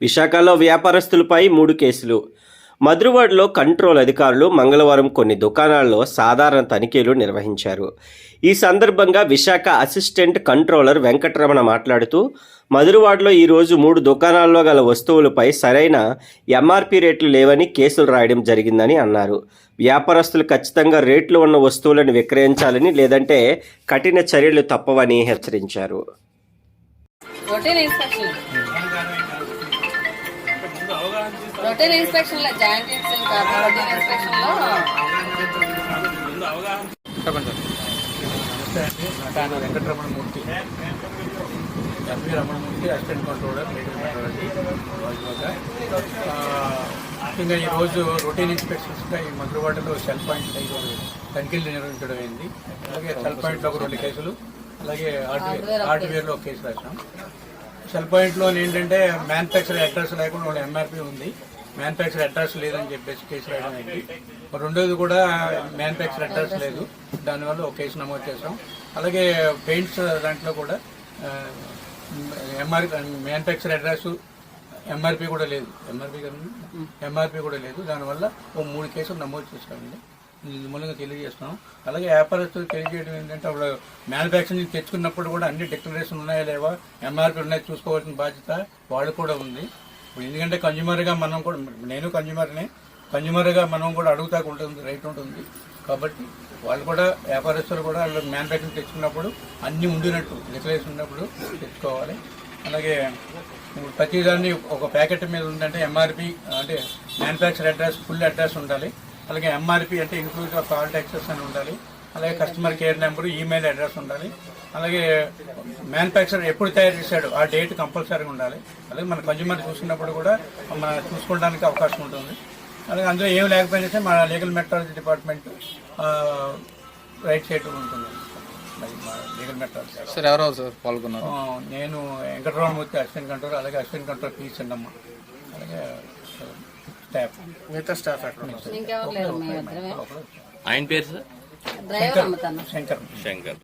విశాఖలో వ్యాపారస్తులపై మూడు కేసులు. మధురవాడలో కంట్రోల్ అధికారులు మంగళవారం కొన్ని దుకాణాల్లో సాధారణ తనిఖీలు నిర్వహించారు. ఈ సందర్భంగా విశాఖ అసిస్టెంట్ కంట్రోలర్ వెంకటరమణ మాట్లాడుతూ మధురవాడలో ఈరోజు మూడు దుకాణాల్లో గల వస్తువులపై సరైన ఎంఆర్పి రేట్లు లేవని కేసులు రాయడం జరిగిందని అన్నారు. వ్యాపారస్తులు ఖచ్చితంగా రేట్లు ఉన్న వస్తువులను విక్రయించాలని లేదంటే కఠిన చర్యలు తప్పవని హెచ్చరించారు. రొటీన్ ఇన్స్పెక్షన్లో జాయింట్ రొటీన్ ఇన్స్పెక్షన్లో చెప్పండి Venkataramanamurthy MP Ramanamurthy assistant controller ముఖ్యంగా ఈరోజు రొటీన్ ఇన్స్పెక్షన్స్గా ఈ మధురవాడలో సెల్ పాయింట్ తనిఖీలు నిర్వహించడం అయింది. అలాగే సెల్ పాయింట్లో ఒక రెండు కేసులు అలాగే హార్డ్వేర్ హార్డ్వేర్లో ఒక కేసు రాసినాం సెల్ పాయింట్లో ఏంటంటే మ్యానుఫ్యాక్చర్ అడ్రస్ లేకుండా వాళ్ళ ఎంఆర్పి ఉంది. మ్యానుఫ్యాక్చర్ అడ్రస్ లేదని చెప్పేసి కేసు రాయడం అయింది రెండోది కూడా మ్యానుఫ్యాక్చర్ అడ్రస్ లేదు. దానివల్ల ఒక కేసు నమోదు చేసాం అలాగే పెయింట్స్ దాంట్లో కూడా ఎంఆర్ మ్యానుఫ్యాక్చర్ అడ్రస్ ఎంఆర్పి కూడా లేదు. ఎంఆర్పి ఎంఆర్పి కూడా లేదు. దానివల్ల ఓ మూడు కేసులు నమోదు చేసామండి మూలంగా తెలియజేస్తున్నాం. అలాగే వ్యాపారస్తులు తెలియజేయడం ఏంటంటే అప్పుడు మ్యానుఫ్యాక్చరింగ్ తెచ్చుకున్నప్పుడు కూడా అన్ని డిక్లరేషన్ ఉన్నాయా లేవా? ఎంఆర్పి ఉన్నాయో చూసుకోవాల్సిన బాధ్యత వాళ్ళు కూడా ఉంది. ఎందుకంటే కన్జ్యూమర్గా మనం కూడా నేను కన్జ్యూమర్నే కన్జ్యూమర్గా మనం కూడా అడుగుతాకు ఉంటుంది రైట్ ఉంటుంది. కాబట్టి వాళ్ళు కూడా వ్యాపారస్తులు కూడా వాళ్ళు మ్యానుఫ్యాక్చరింగ్ తెచ్చుకున్నప్పుడు అన్ని ఉండినట్టు డిక్లరేషన్ ఉన్నప్పుడు తెచ్చుకోవాలి. అలాగే ప్రతిదాన్ని ఒక ప్యాకెట్ మీద ఉందంటే ఎంఆర్పి అంటే మ్యానుఫ్యాక్చర్ అడ్రస్ ఫుల్ అడ్రస్ ఉండాలి. అలాగే ఎంఆర్పి అంటే ఇంక్లూజివ్ ఆఫ్ ఆల్ ట్యాక్సెస్ అని ఉండాలి. అలాగే customer care number email address ఉండాలి. అలాగే మ్యానుఫ్యాక్చర్ ఎప్పుడు తయారు చేశాడు ఆ డేట్ కంపల్సరీగా ఉండాలి. అలాగే మన కన్జ్యూమర్ చూసుకున్నప్పుడు కూడా మన చూసుకోవడానికి అవకాశం ఉంటుంది. అలాగే అందులో ఏం లేకపోయినా మన లీగల్ మెట్రాలజీ డిపార్ట్మెంట్ రైట్ చేయడం ఉంటుంది. లీగల్ మెట్రాలజీ సార్ ఎవరెవరు సార్ పాల్గొన్నారు? నేను వెంకటరామమూర్తి అసిస్టెంట్ కంట్రోల్ అలాగే అసిస్టెంట్ కంట్రోల్ పీ చెన్నమ్మ. అలాగే స్టాఫ్. మిగతా స్టాఫ్ ఎక్కడ ఇంకెవరు లేరు మేము ఇద్దరమే ఆయన పేరు సార్? డ్రైవర్ అమ్ముతాను. శంకర్. శంకర్.